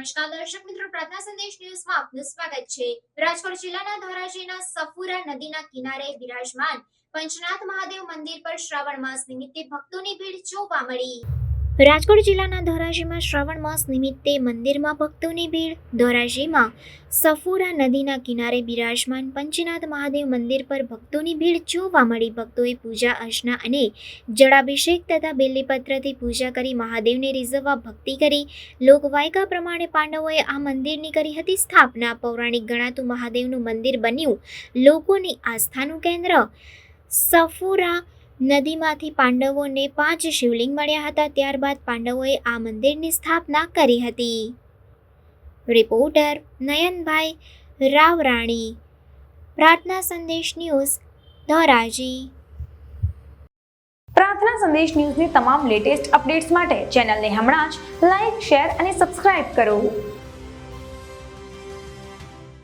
નમસ્કાર દર્શક મિત્રો, પ્રાર્થના સંદેશ ન્યૂઝમાં આપનું સ્વાગત છે. રાજકોટ જિલ્લાના ધોરાજીના સફુરા નદીના કિનારે બિરાજમાન પંચનાથ મહાદેવ મંદિર પર શ્રાવણ માસ નિમિત્તે ભક્તોની ભીડ જોવા મળી. રાજકોટ જિલ્લાના ધોરાજીમાં શ્રાવણ માસ નિમિત્તે મંદિરમાં ભક્તોની ભીડ. ધોરાજીમાં સફુરા નદીના કિનારે બિરાજમાન પંચનાથ મહાદેવ મંદિર પર ભક્તોની ભીડ જોવા મળી. ભક્તોએ પૂજા અર્ચના અને જળાભિષેક તથા બેલીપત્રથી પૂજા કરી મહાદેવને રીઝવવા ભક્તિ કરી. લોકવાયકા પ્રમાણે પાંડવોએ આ મંદિરની કરી હતી સ્થાપના. પૌરાણિક ગણાતું મહાદેવનું મંદિર બન્યું લોકોની આસ્થાનું કેન્દ્ર. સફુરા નદીમાંથી પાંડવોને પાંચ શિવલિંગ મળ્યા હતા, ત્યારબાદ પાંડવોએ આ મંદિરની સ્થાપના કરી હતી. રિપોર્ટર નયનભાઈ રાવરાણી. પ્રાર્થના સંદેશ ન્યૂઝ, ધોરાજી. પ્રાર્થના સંદેશ ન્યૂઝની તમામ લેટેસ્ટ અપડેટ્સ માટે ચેનલને હમણાં જ લાઈક, શેર અને સબસ્ક્રાઇબ કરો.